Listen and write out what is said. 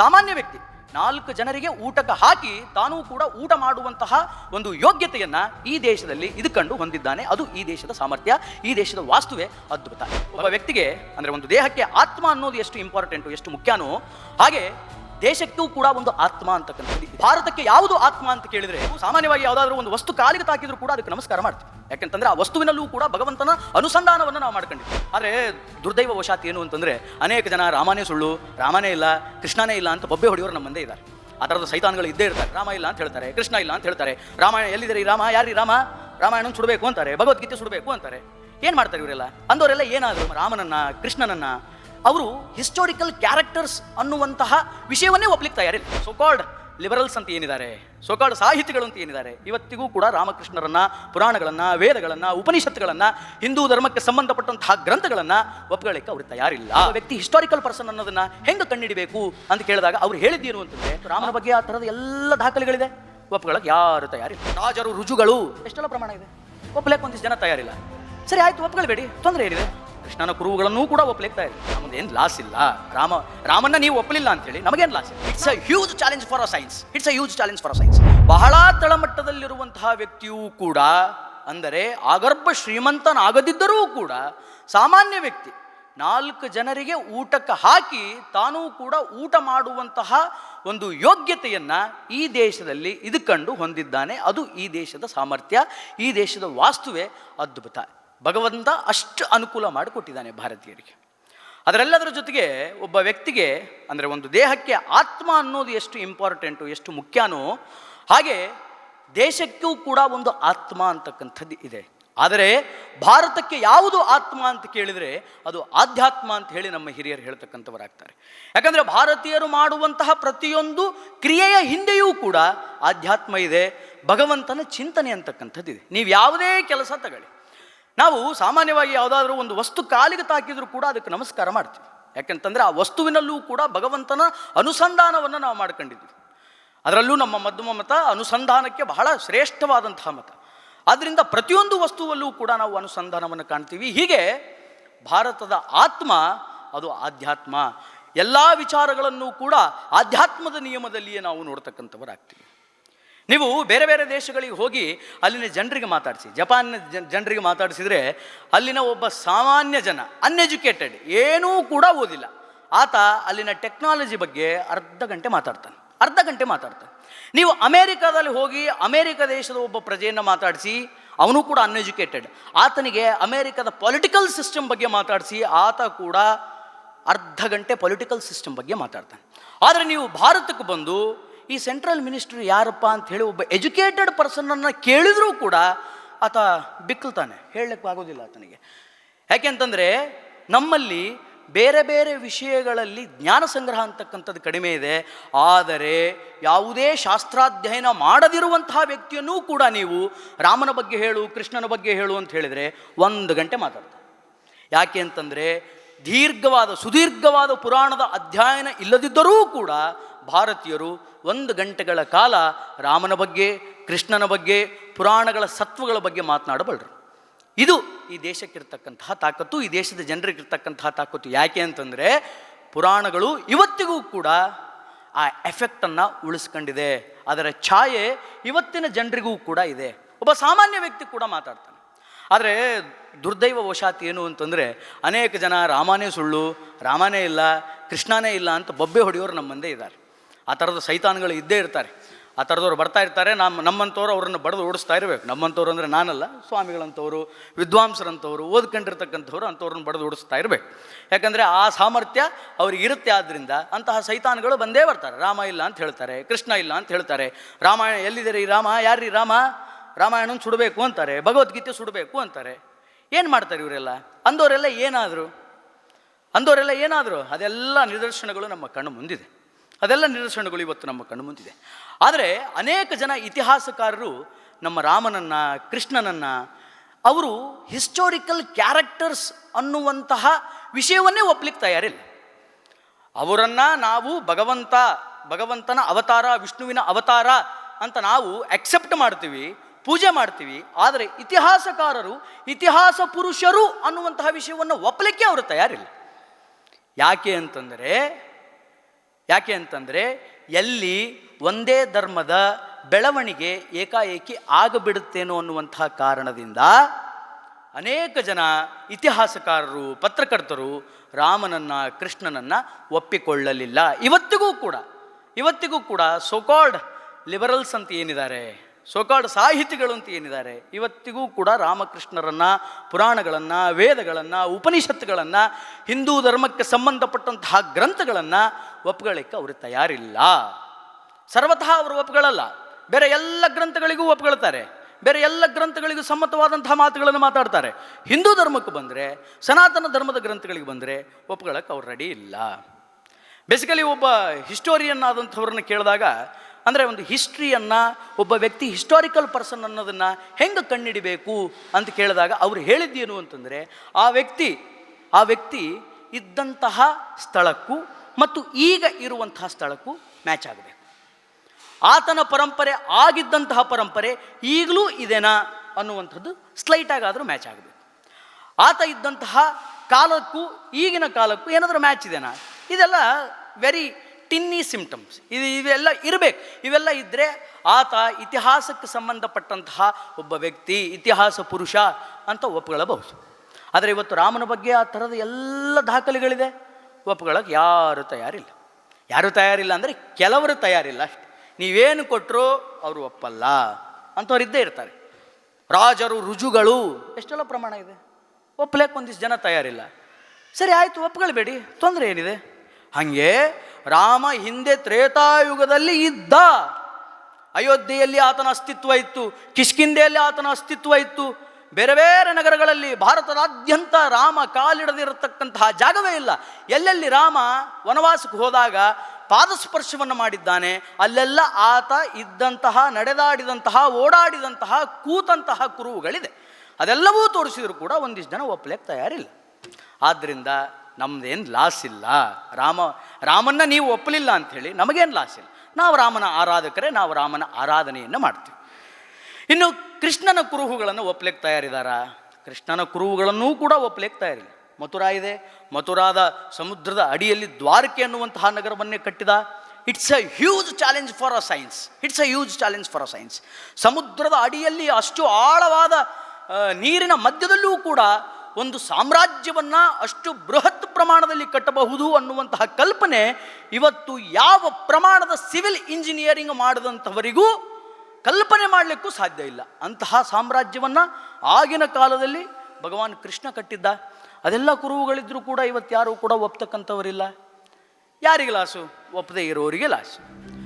ಸಾಮಾನ್ಯ ವ್ಯಕ್ತಿ. ನಾಲ್ಕು ಜನರಿಗೆ ಊಟಕ್ಕೆ ಹಾಕಿ ತಾನೂ ಕೂಡ ಊಟ ಮಾಡುವಂತಹ ಒಂದು ಯೋಗ್ಯತೆಯನ್ನ ಈ ದೇಶದಲ್ಲಿ ಇದು ಕಂಡು ಹೊಂದಿದ್ದಾನೆ. ಅದು ಈ ದೇಶದ ಸಾಮರ್ಥ್ಯ, ಈ ದೇಶದ ವಾಸ್ತುವೆ ಅದ್ಭುತ. ಒಬ್ಬ ವ್ಯಕ್ತಿಗೆ ಅಂದ್ರೆ ಒಂದು ದೇಹಕ್ಕೆ ಆತ್ಮ ಅನ್ನೋದು ಎಷ್ಟು ಇಂಪಾರ್ಟೆಂಟು ಎಷ್ಟು ಮುಖ್ಯನೋ ಹಾಗೆ ದೇಶಕ್ಕೂ ಕೂಡ ಒಂದು ಆತ್ಮ ಅಂತಕ್ಕಂಥದ್ದು. ಭಾರತಕ್ಕೆ ಯಾವುದು ಆತ್ಮ ಅಂತ ಕೇಳಿದ್ರೆ ಸಾಮಾನ್ಯವಾಗಿ ಯಾವುದಾದ್ರೂ ಒಂದು ವಸ್ತು ಕಾಲಿಗೆ ತಾಕಿದ್ರು ಕೂಡ ಅದಕ್ಕೆ ನಮಸ್ಕಾರ ಮಾಡ್ತೀವಿ. ಯಾಕಂತಂದ್ರೆ ಆ ವಸ್ತುವಿನಲ್ಲೂ ಕೂಡ ಭಗವಂತನ ಅನುಸಂಧಾನವನ್ನು ನಾವು ಮಾಡ್ಕೊಂಡಿದ್ವಿ ಆದರೆ ದುರ್ದೈವ ವಶಾತ್ ಏನು ಅಂತಂದ್ರೆ, ಅನೇಕ ಜನ ರಾಮನೇ ಸುಳ್ಳು ರಾಮನೇ ಇಲ್ಲ, ಕೃಷ್ಣನೇ ಇಲ್ಲ ಅಂತ ಬೊಬ್ಬೆ ಹೊಡೆಯೋರು ನಮ್ಮ ಮುಂದೆ ಇದ್ದಾರೆ. ಆ ಥರದ ಸೈತಾನ್ಗಳು ಇದ್ದೇ ಇರ್ತಾರೆ. ರಾಮ ಇಲ್ಲ ಅಂತ ಹೇಳ್ತಾರೆ, ಕೃಷ್ಣ ಇಲ್ಲ ಅಂತ ಹೇಳ್ತಾರೆ. ರಾಮಾಯಣ ಎಲ್ಲಿದ್ದಾರೆ ಈ ರಾಮ? ಯಾರೀ ರಾಮ? ರಾಮಾಯಣ ಸುಡಬೇಕು ಅಂತಾರೆ, ಭಗವದ್ಗೀತೆ ಸುಡಬೇಕು ಅಂತಾರೆ. ಏನು ಮಾಡ್ತಾರೆ ಇವರೆಲ್ಲ? ಅಂದವರೆಲ್ಲ ಏನಾದರೂ, ರಾಮನನ್ನ, ಕೃಷ್ಣನನ್ನ ಅವರು ಹಿಸ್ಟೋರಿಕಲ್ ಕ್ಯಾರೆಕ್ಟರ್ಸ್ ಅನ್ನುವಂತಹ ವಿಷಯವನ್ನೇ ಒಪ್ಲಿಕ್ಕೆ ತಯಾರಿಲ್ಲ. ಸೋಕಾಲ್ಡ್ ಲಿಬರಲ್ಸ್ ಅಂತ ಏನಿದ್ದಾರೆ ಸೋಕಾಲ್ಡ್ ಸಾಹಿತಿಗಳು ಅಂತ ಏನಿದ್ದಾರೆ, ಇವತ್ತಿಗೂ ಕೂಡ ರಾಮಕೃಷ್ಣರನ್ನ, ಪುರಾಣಗಳನ್ನ, ವೇದಗಳನ್ನ, ಉಪನಿಷತ್ತುಗಳನ್ನ, ಹಿಂದೂ ಧರ್ಮಕ್ಕೆ ಸಂಬಂಧಪಟ್ಟಂತಹ ಗ್ರಂಥಗಳನ್ನ ಒಪ್ಕೊಳ್ಳಿಕ್ಕೆ ಅವ್ರಿಗೆ ತಯಾರಿಲ್ಲ. ಆ ವ್ಯಕ್ತಿ ಹಿಸ್ಟಾರಿಕಲ್ ಪರ್ಸನ್ ಅನ್ನೋದನ್ನ ಹೆಂಗೆ ಕಣ್ಣಿಡಿಬೇಕು ಅಂತ ಕೇಳಿದಾಗ ಅವ್ರು ಹೇಳಿದ್ದೇನು ಅಂತಂದ್ರೆ, ರಾಮನ ಬಗ್ಗೆ ಆ ಥರದ ಎಲ್ಲ ದಾಖಲೆಗಳಿದೆ, ಒಪ್ಕೊಳ್ಳೋಕೆ ಯಾರು ತಯಾರಿಲ್ಲ. ರಾಜರು ರುಜುಗಳು ಎಷ್ಟೆಲ್ಲ ಪ್ರಮಾಣ ಇದೆ. ಒಪ್ಪಲಕ್ಕೆ ಒಂದಿಷ್ಟು ಜನ ತಯಾರಿಲ್ಲ. ಸರಿ, ಆಯ್ತು, ಒಪ್ಕೊಳ್ಬೇಡಿ, ತೊಂದರೆ ಏನಿದೆ. ಕೃಷ್ಣನ ಕುರುವುಗಳನ್ನೂ ಕೂಡ ಒಪ್ಪಲಿಕ್ತಾ ಇದೆ ಏನು ಲಾಸ್ ಇಲ್ಲ. ರಾಮ, ರಾಮನ್ನ ನೀವು ಒಪ್ಪಲಿಲ್ಲ ಅಂತೇಳಿ ನಮಗೇನು ಲಾಸ್ ಇಲ್ಲ. It's a huge challenge for a science it's a huge challenge for a science ಬಹಳ ತಳಮಟ್ಟದಲ್ಲಿರುವಂತಹ ವ್ಯಕ್ತಿಯೂ ಕೂಡ, ಅಂದರೆ ಆಗರ್ಭ ಶ್ರೀಮಂತನಾಗದಿದ್ದರೂ ಕೂಡ, ಸಾಮಾನ್ಯ ವ್ಯಕ್ತಿ, ನಾಲ್ಕು ಜನರಿಗೆ ಊಟಕ್ಕೆ ಹಾಕಿ ತಾನೂ ಕೂಡ ಊಟ ಮಾಡುವಂತಹ ಒಂದು ಯೋಗ್ಯತೆಯನ್ನು ಈ ದೇಶದಲ್ಲಿ ಇದು ಕಂಡು ಹೊಂದಿದ್ದಾನೆ. ಅದು ಈ ದೇಶದ ಸಾಮರ್ಥ್ಯ, ಈ ದೇಶದ ವಾಸ್ತುವೆ ಅದ್ಭುತ. ಭಗವಂತ ಅಷ್ಟು ಅನುಕೂಲ ಮಾಡಿಕೊಟ್ಟಿದ್ದಾನೆ ಭಾರತೀಯರಿಗೆ. ಅದರೆಲ್ಲದರ ಜೊತೆಗೆ ಒಬ್ಬ ವ್ಯಕ್ತಿಗೆ, ಅಂದರೆ ಒಂದು ದೇಹಕ್ಕೆ ಆತ್ಮ ಅನ್ನೋದು ಎಷ್ಟು ಇಂಪಾರ್ಟೆಂಟು ಎಷ್ಟು ಮುಖ್ಯನೋ ಹಾಗೆ ದೇಶಕ್ಕೂ ಕೂಡ ಒಂದು ಆತ್ಮ ಅಂತಕ್ಕಂಥದ್ದು ಇದೆ. ಆದರೆ ಭಾರತಕ್ಕೆ ಯಾವುದು ಆತ್ಮ ಅಂತ ಕೇಳಿದರೆ ಅದು ಆಧ್ಯಾತ್ಮ ಅಂತ ಹೇಳಿ ನಮ್ಮ ಹಿರಿಯರು ಹೇಳ್ತಕ್ಕಂಥವರಾಗ್ತಾರೆ. ಯಾಕಂದರೆ ಭಾರತೀಯರು ಮಾಡುವಂತಹ ಪ್ರತಿಯೊಂದು ಕ್ರಿಯೆಯ ಹಿಂದೆಯೂ ಕೂಡ ಆಧ್ಯಾತ್ಮ ಇದೆ, ಭಗವಂತನ ಚಿಂತನೆ ಅಂತಕ್ಕಂಥದ್ದಿದೆ. ನೀವು ಯಾವುದೇ ಕೆಲಸ ತಗೊಳ್ಳಿ. ನಾವು ಸಾಮಾನ್ಯವಾಗಿ ಯಾವುದಾದ್ರೂ ಒಂದು ವಸ್ತು ಕಾಲಿಗೆ ತಾಕಿದ್ರು ಕೂಡ ಅದಕ್ಕೆ ನಮಸ್ಕಾರ ಮಾಡ್ತೀವಿ. ಯಾಕೆಂತಂದ್ರೆ ಆ ವಸ್ತುವಿನಲ್ಲೂ ಕೂಡ ಭಗವಂತನ ಅನುಸಂಧಾನವನ್ನು ನಾವು ಮಾಡ್ಕೊಂಡಿದ್ದೀವಿ. ಅದರಲ್ಲೂ ನಮ್ಮ ಮಧ್ಯಮ ಮತ ಅನುಸಂಧಾನಕ್ಕೆ ಬಹಳ ಶ್ರೇಷ್ಠವಾದಂತಹ ಮತ. ಆದ್ದರಿಂದ ಪ್ರತಿಯೊಂದು ವಸ್ತುವಲ್ಲೂ ಕೂಡ ನಾವು ಅನುಸಂಧಾನವನ್ನು ಕಾಣ್ತೀವಿ. ಹೀಗೆ ಭಾರತದ ಆತ್ಮ ಅದು ಆಧ್ಯಾತ್ಮ. ಎಲ್ಲ ವಿಚಾರಗಳನ್ನು ಕೂಡ ಆಧ್ಯಾತ್ಮದ ನಿಯಮದಲ್ಲಿಯೇ ನಾವು ನೋಡ್ತಕ್ಕಂಥವರಾಗ್ತೀವಿ. ನೀವು ಬೇರೆ ಬೇರೆ ದೇಶಗಳಿಗೆ ಹೋಗಿ ಅಲ್ಲಿನ ಜನರಿಗೆ ಮಾತಾಡಿಸಿ. ಜಪಾನ್ ಜನರಿಗೆ ಮಾತಾಡಿಸಿದರೆ ಅಲ್ಲಿನ ಒಬ್ಬ ಸಾಮಾನ್ಯ ಜನ ಅನ್ಎಜುಕೇಟೆಡ್ ಏನೂ ಕೂಡ ಓದಿಲ್ಲ. ಆತ ಅಲ್ಲಿನ ಟೆಕ್ನಾಲಜಿ ಬಗ್ಗೆ ಅರ್ಧ ಗಂಟೆ ಮಾತಾಡ್ತಾನೆ, ಅರ್ಧ ಗಂಟೆ ಮಾತಾಡ್ತಾನೆ. ನೀವು ಅಮೇರಿಕಾದಲ್ಲಿ ಹೋಗಿ ಅಮೇರಿಕ ದೇಶದ ಒಬ್ಬ ಪ್ರಜೆಯನ್ನು ಮಾತಾಡಿಸಿ, ಅವನು ಕೂಡ ಅನ್ಎಜುಕೇಟೆಡ್ ಆತನಿಗೆ ಅಮೇರಿಕದ ಪೊಲಿಟಿಕಲ್ ಸಿಸ್ಟಮ್ ಬಗ್ಗೆ ಮಾತಾಡಿಸಿ, ಆತ ಕೂಡ ಅರ್ಧ ಗಂಟೆ ಪೊಲಿಟಿಕಲ್ ಸಿಸ್ಟಮ್ ಬಗ್ಗೆ ಮಾತಾಡ್ತಾನೆ. ಆದರೆ ನೀವು ಭಾರತಕ್ಕೆ ಬಂದು ಈ ಸೆಂಟ್ರಲ್ ಮಿನಿಸ್ಟ್ರಿ ಯಾರಪ್ಪ ಅಂತ ಹೇಳಿ ಒಬ್ಬ ಎಜುಕೇಟೆಡ್ ಪರ್ಸನನ್ನು ಕೇಳಿದರೂ ಕೂಡ ಆತ ಬಿಕ್ಕಲ್ತಾನೆ. ಹೇಳಲಿಕ್ಕೆ ಆಗೋದಿಲ್ಲ ಆತನಿಗೆ. ಯಾಕೆಂತಂದರೆ ನಮ್ಮಲ್ಲಿ ಬೇರೆ ಬೇರೆ ವಿಷಯಗಳಲ್ಲಿ ಜ್ಞಾನ ಸಂಗ್ರಹ ಅಂತಕ್ಕಂಥದ್ದು ಕಡಿಮೆ ಇದೆ. ಆದರೆ ಯಾವುದೇ ಶಾಸ್ತ್ರಾಧ್ಯಯನ ಮಾಡದಿರುವಂತಹ ವ್ಯಕ್ತಿಯನ್ನೂ ಕೂಡ ನೀವು ರಾಮನ ಬಗ್ಗೆ ಹೇಳು, ಕೃಷ್ಣನ ಬಗ್ಗೆ ಹೇಳು ಅಂತ ಹೇಳಿದರೆ ಒಂದು ಗಂಟೆ ಮಾತಾಡ್ತಾರೆ. ಯಾಕೆ ಅಂತಂದರೆ ದೀರ್ಘವಾದ, ಸುದೀರ್ಘವಾದ ಪುರಾಣದ ಅಧ್ಯಯನ ಇಲ್ಲದಿದ್ದರೂ ಕೂಡ ಭಾರತೀಯರು ಒಂದು ಗಂಟೆಗಳ ಕಾಲ ರಾಮನ ಬಗ್ಗೆ, ಕೃಷ್ಣನ ಬಗ್ಗೆ, ಪುರಾಣಗಳ ಸತ್ವಗಳ ಬಗ್ಗೆ ಮಾತನಾಡಬಲ್ಲರು ಇದು ಈ ದೇಶಕ್ಕಿರ್ತಕ್ಕಂತಹ ತಾಕತ್ತು, ಈ ದೇಶದ ಜನರಿಗಿರ್ತಕ್ಕಂತಹ ತಾಕತ್ತು ಯಾಕೆ ಅಂತಂದರೆ ಪುರಾಣಗಳು ಇವತ್ತಿಗೂ ಕೂಡ ಆ ಎಫೆಕ್ಟನ್ನು ಉಳಿಸ್ಕೊಂಡಿದೆ. ಅದರ ಛಾಯೆ ಇವತ್ತಿನ ಜನರಿಗೂ ಕೂಡ ಇದೆ. ಒಬ್ಬ ಸಾಮಾನ್ಯ ವ್ಯಕ್ತಿ ಕೂಡ ಮಾತಾಡ್ತಾನೆ. ಆದರೆ ದುರ್ದೈವ ವಶಾತ್ ಏನು ಅಂತಂದರೆ ಅನೇಕ ಜನ ರಾಮನೇ ಸುಳ್ಳು, ರಾಮನೇ ಇಲ್ಲ, ಕೃಷ್ಣನೇ ಇಲ್ಲ ಅಂತ ಬೊಬ್ಬೆ ಹೊಡೆಯೋರು ನಮ್ಮ ಮುಂದೆ ಇದ್ದಾರೆ. ಆ ಥರದ ಸೈತಾನ್ಗಳು ಇದ್ದೇ ಇರ್ತಾರೆ. ಆ ಥರದವ್ರು ಬರ್ತಾ ಇರ್ತಾರೆ. ನಮ್ಮ ನಮ್ಮಂಥವ್ರು ಅವ್ರನ್ನ ಬಡ್ದು ಓಡಿಸ್ತಾ ಇರಬೇಕು. ನಮ್ಮಂಥವ್ರು ಅಂದರೆ ನಾನಲ್ಲ, ಸ್ವಾಮಿಗಳಂಥವ್ರು, ವಿದ್ವಾಂಸರಂಥವ್ರು, ಓದ್ಕೊಂಡಿರ್ತಕ್ಕಂಥವ್ರು ಅಂಥವ್ರನ್ನ ಬಡ್ದು ಓಡಿಸ್ತಾ ಇರಬೇಕು. ಯಾಕಂದರೆ ಆ ಸಾಮರ್ಥ್ಯ ಅವ್ರಿಗೆ ಇರುತ್ತೆ ಆದ್ದರಿಂದ ಅಂತಹ ಸೈತಾನ್ಗಳು ಬಂದೇ ಬರ್ತಾರೆ. ರಾಮ ಇಲ್ಲ ಅಂತ ಹೇಳ್ತಾರೆ, ಕೃಷ್ಣ ಇಲ್ಲ ಅಂತ ಹೇಳ್ತಾರೆ. ರಾಮಾಯಣ ಎಲ್ಲಿದೆ ಈ ರಾಮ? ಯಾರ್ರೀ ರಾಮ? ರಾಮಾಯಣನ ಸುಡಬೇಕು ಅಂತಾರೆ, ಭಗವದ್ಗೀತೆ ಸುಡಬೇಕು ಅಂತಾರೆ. ಏನು ಮಾಡ್ತಾರೆ ಇವರೆಲ್ಲ? ಅಂದವರೆಲ್ಲ ಏನಾದರು? ಅಂದವರೆಲ್ಲ ಏನಾದರು? ಅದೆಲ್ಲ ನಿದರ್ಶನಗಳು ನಮ್ಮ ಕಣ್ಣು ಮುಂದಿದೆ. ಅದೆಲ್ಲ ನಿದರ್ಶನಗಳು ಇವತ್ತು ನಮ್ಮ ಕಣ್ಣು ಮುಂದಿದೆ ಆದರೆ ಅನೇಕ ಜನ ಇತಿಹಾಸಕಾರರು ನಮ್ಮ ರಾಮನನ್ನು, ಕೃಷ್ಣನನ್ನು, ಅವರು ಹಿಸ್ಟೋರಿಕಲ್ ಕ್ಯಾರೆಕ್ಟರ್ಸ್ ಅನ್ನುವಂತಹ ವಿಷಯವನ್ನೇ ಒಪ್ಲಿಕ್ಕೆ ತಯಾರಿಲ್ಲ. ಅವರನ್ನು ನಾವು ಭಗವಂತ, ಭಗವಂತನ ಅವತಾರ, ವಿಷ್ಣುವಿನ ಅವತಾರ ಅಂತ ನಾವು ಅಕ್ಸೆಪ್ಟ್ ಮಾಡ್ತೀವಿ, ಪೂಜೆ ಮಾಡ್ತೀವಿ. ಆದರೆ ಇತಿಹಾಸಕಾರರು, ಇತಿಹಾಸ ಪುರುಷರು ಅನ್ನುವಂತಹ ವಿಷಯವನ್ನು ಒಪ್ಪಲಿಕ್ಕೆ ಅವರು ತಯಾರಿಲ್ಲ. ಯಾಕೆ ಅಂತಂದರೆ ಯಾಕೆ ಅಂತಂದರೆ ಎಲ್ಲಿ ಒಂದೇ ಧರ್ಮದ ಬೆಳವಣಿಗೆ ಏಕಾಏಕಿ ಆಗಬಿಡುತ್ತೇನೋ ಅನ್ನುವಂತಹ ಕಾರಣದಿಂದ ಅನೇಕ ಜನ ಇತಿಹಾಸಕಾರರು, ಪತ್ರಕರ್ತರು ರಾಮನನ್ನು, ಕೃಷ್ಣನನ್ನು ಒಪ್ಪಿಕೊಳ್ಳಲಿಲ್ಲ. ಇವತ್ತಿಗೂ ಕೂಡ ಇವತ್ತಿಗೂ ಕೂಡ ಸೋಕಾಲ್ಡ್ ಲಿಬರಲ್ಸ್ ಅಂತ ಏನಿದ್ದಾರೆ ಸೋಕಾಲ್ಡ್ ಸಾಹಿತಿಗಳು ಅಂತ ಏನಿದ್ದಾರೆ, ಇವತ್ತಿಗೂ ಕೂಡ ರಾಮಕೃಷ್ಣರನ್ನು, ಪುರಾಣಗಳನ್ನು, ವೇದಗಳನ್ನು, ಉಪನಿಷತ್ತುಗಳನ್ನು, ಹಿಂದೂ ಧರ್ಮಕ್ಕೆ ಸಂಬಂಧಪಟ್ಟಂತಹ ಗ್ರಂಥಗಳನ್ನು ಒಪ್ಕೊಳ್ಳಿಕ್ಕೆ ಅವರು ತಯಾರಿಲ್ಲ. ಸರ್ವತಃ ಅವರು ಒಪ್ಗಳಲ್ಲ ಬೇರೆ ಎಲ್ಲ ಗ್ರಂಥಗಳಿಗೂ ಒಪ್ಕೊಳ್ತಾರೆ ಬೇರೆ ಎಲ್ಲ ಗ್ರಂಥಗಳಿಗೂ ಸಮ್ಮತವಾದಂತಹ ಮಾತುಗಳನ್ನು ಮಾತಾಡ್ತಾರೆ. ಹಿಂದೂ ಧರ್ಮಕ್ಕೆ ಬಂದರೆ, ಸನಾತನ ಧರ್ಮದ ಗ್ರಂಥಗಳಿಗೆ ಬಂದರೆ ಒಪ್ಕೊಳ್ಳೋಕೆ ಅವ್ರು ರೆಡಿ ಇಲ್ಲ. ಬೇಸಿಕಲಿ ಒಬ್ಬ ಹಿಸ್ಟೋರಿಯನ್ ಆದಂಥವ್ರನ್ನ ಕೇಳಿದಾಗ, ಅಂದರೆ ಒಂದು ಹಿಸ್ಟ್ರಿಯನ್ನು ಒಬ್ಬ ವ್ಯಕ್ತಿ ಹಿಸ್ಟಾರಿಕಲ್ ಪರ್ಸನ್ ಅನ್ನೋದನ್ನು ಹೆಂಗೆ ಕಣ್ಣಿಡಿಬೇಕು ಅಂತ ಕೇಳಿದಾಗ ಅವ್ರು ಹೇಳಿದ್ದೇನು ಅಂತಂದರೆ, ಆ ವ್ಯಕ್ತಿ ಆ ವ್ಯಕ್ತಿ ಇದ್ದಂತಹ ಸ್ಥಳಕ್ಕೂ ಮತ್ತು ಈಗ ಇರುವಂತಹ ಸ್ಥಳಕ್ಕೂ ಮ್ಯಾಚ್ ಆಗಬೇಕು. ಆತನ ಪರಂಪರೆ ಆಗಿದ್ದಂತಹ ಪರಂಪರೆ ಈಗಲೂ ಇದೆನಾ ಅನ್ನುವಂಥದ್ದು ಸ್ಲೈಟಾಗಾದರೂ ಮ್ಯಾಚ್ ಆಗಬೇಕು. ಆತ ಇದ್ದಂತಹ ಕಾಲಕ್ಕೂ, ಈಗಿನ ಕಾಲಕ್ಕೂ ಏನಾದರೂ ಮ್ಯಾಚ್ ಇದೆನಾ? ಇದೆಲ್ಲ ವೆರಿ ಟಿನ್ನಿ ಸಿಂಪ್ಟಮ್ಸ್ ಇದು ಇವೆಲ್ಲ ಇರಬೇಕು. ಇವೆಲ್ಲ ಇದ್ದರೆ ಆತ ಇತಿಹಾಸಕ್ಕೆ ಸಂಬಂಧಪಟ್ಟಂತಹ ಒಬ್ಬ ವ್ಯಕ್ತಿ, ಇತಿಹಾಸ ಪುರುಷ ಅಂತ ಒಪ್ಕೊಳ್ಳಬಹುದು ಆದರೆ ಇವತ್ತು ರಾಮನ ಬಗ್ಗೆ ಆ ಥರದ ಎಲ್ಲ ದಾಖಲೆಗಳಿದೆ. ಒಪ್ಕೊಳ್ಳೋಕೆ ಯಾರು ತಯಾರಿಲ್ಲ. ಯಾರು ತಯಾರಿಲ್ಲ ಅಂದರೆ ಕೆಲವರು ತಯಾರಿಲ್ಲ ಅಷ್ಟೆ. ನೀವೇನು ಕೊಟ್ಟರು ಅವರು ಒಪ್ಪಲ್ಲ ಅಂಥವ್ರು ಇದ್ದೇ ಇರ್ತಾರೆ. ರಾಜರು, ರುಜುಗಳು, ಎಷ್ಟೆಲ್ಲ ಪ್ರಮಾಣ ಇದೆ. ಒಪ್ಪಲೇಕೆ ಒಂದಿಷ್ಟು ಜನ ತಯಾರಿಲ್ಲ. ಸರಿ, ಆಯಿತು, ಒಪ್ಕೊಳ್ಬೇಡಿ. ತೊಂದರೆ ಏನಿದೆ? ಹಾಗೆ ರಾಮ ಹಿಂದೆ ತ್ರೇತಾಯುಗದಲ್ಲಿ ಇದ್ದ. ಅಯೋಧ್ಯೆಯಲ್ಲಿ ಆತನ ಅಸ್ತಿತ್ವ ಇತ್ತು. ಕಿಷ್ಕಿಂದೆಯಲ್ಲಿ ಆತನ ಅಸ್ತಿತ್ವ ಇತ್ತು. ಬೇರೆ ಬೇರೆ ನಗರಗಳಲ್ಲಿ ಭಾರತದಾದ್ಯಂತ ರಾಮ ಕಾಲಿಡದಿರತಕ್ಕಂತಹ ಜಾಗವೇ ಇಲ್ಲ. ಎಲ್ಲೆಲ್ಲಿ ರಾಮ ವನವಾಸಕ್ಕೆ ಹೋದಾಗ ಪಾದಸ್ಪರ್ಶವನ್ನು ಮಾಡಿದ್ದಾನೆ, ಅಲ್ಲೆಲ್ಲ ಆತ ಇದ್ದಂತಹ, ನಡೆದಾಡಿದಂತಹ, ಓಡಾಡಿದಂತಹ, ಕೂತಂತಹ ಕುರುಹುಗಳಿದೆ. ಅದೆಲ್ಲವೂ ತೋರಿಸಿದ್ರು ಕೂಡ ಒಂದಿಷ್ಟು ಜನ ಒಪ್ಪಲಿಕ್ಕೆ ತಯಾರಿಲ್ಲ. ಆದ್ದರಿಂದ ನಮ್ದೇನು ಲಾಸ್ ಇಲ್ಲ. ರಾಮ, ರಾಮನ್ನ ನೀವು ಒಪ್ಪಲಿಲ್ಲ ಅಂಥೇಳಿ ನಮಗೇನು ಲಾಸ್ ಇಲ್ಲ. ನಾವು ರಾಮನ ಆರಾಧಕರೇ, ನಾವು ರಾಮನ ಆರಾಧನೆಯನ್ನು ಮಾಡ್ತೀವಿ. ಇನ್ನು ಕೃಷ್ಣನ ಕುರುಹುಗಳನ್ನು ಒಪ್ಪಲಿಕ್ಕೆ ತಯಾರಿದಾರ? ಕೃಷ್ಣನ ಕುರುಹುಗಳನ್ನೂ ಕೂಡ ಒಪ್ಪಲಿಕ್ಕೆ ತಯಾರಿ ಮಥುರಾ ಇದೆ. ಮಥುರಾದ ಸಮುದ್ರದ ಅಡಿಯಲ್ಲಿ ದ್ವಾರಕೆ ಅನ್ನುವಂತಹ ನಗರವನ್ನೇ ಕಟ್ಟಿದ. It's a huge challenge for a science it's a huge challenge for a science ಸಮುದ್ರದ ಅಡಿಯಲ್ಲಿ ಅಷ್ಟು ಆಳವಾದ ನೀರಿನ ಮಧ್ಯದಲ್ಲೂ ಕೂಡ ಒಂದು ಸಾಮ್ರಾಜ್ಯವನ್ನ ಅಷ್ಟು ಬೃಹತ್ ಪ್ರಮಾಣದಲ್ಲಿ ಕಟ್ಟಬಹುದು ಅನ್ನುವಂತಹ ಕಲ್ಪನೆ ಇವತ್ತು ಯಾವ ಪ್ರಮಾಣದ ಸಿವಿಲ್ ಇಂಜಿನಿಯರಿಂಗ್ ಮಾಡಿದಂಥವರಿಗೂ ಕಲ್ಪನೆ ಮಾಡಲಿಕ್ಕೂ ಸಾಧ್ಯ ಇಲ್ಲ. ಅಂತಹ ಸಾಮ್ರಾಜ್ಯವನ್ನು ಆಗಿನ ಕಾಲದಲ್ಲಿ ಭಗವಾನ್ ಕೃಷ್ಣ ಕಟ್ಟಿದ್ದ. ಅದೆಲ್ಲ ಕುರುಹುಗಳಿದ್ರೂ ಕೂಡ ಇವತ್ತು ಯಾರೂ ಕೂಡ ಒಪ್ತಕ್ಕಂಥವರಿಲ್ಲ. ಯಾರಿಗೆ ಲಾಸು? ಒಪ್ಪದೇ ಇರೋರಿಗೆ ಲಾಸು.